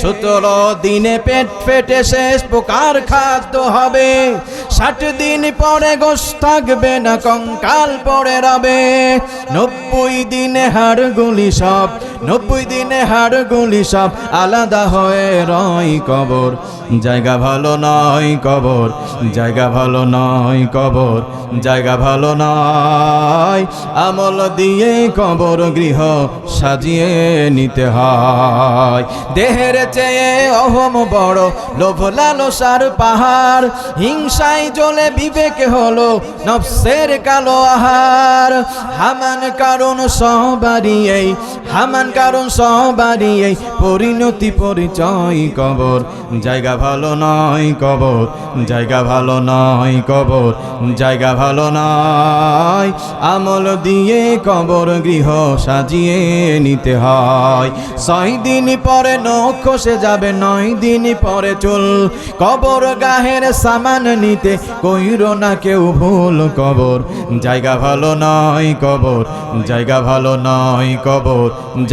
সতেরো দিনে পেট ফেটে শেষ, পোকার খাদ্য হবে। ষাট দিন পরে গোস থাকবে না, কঙ্কাল পরে রবে। নব্বই দিনে হাড়গুলি সব নব্বই দিনে হাড় গুলি সব আলাদা হয়ে রয় কবর। জায়গা ভালো নয় কবর, জায়গা ভালো নয় কবর, জায়গা ভালো নয়। আমল দিয়ে কবর গৃহ সাজিয়ে নিতে হয়। দেহের চেয়ে অহম বড় লোভ লালসার পাহাড়। হিংসায় জ্বলে বিবেক হলো নফসের কালো আহার। হামান কারণ সবারই এই হামান কারণ সবারই এই পরিণতি পরিচয় কবর। জায়গা ভালো নয় কবর, জায়গা ভালো নয় কবর, জায়গা ভালো নয়। আমল দিয়ে কবর গৃহ সাজিয়ে নিতে হয়। ছয় দিন পরে নখ যাবে, নয় দিন পরে চুল। কবর গাহের সামান নিতে কইর না কেউ ভুল কবর। জায়গা ভালো নয় কবর, জায়গা ভালো নয় কবর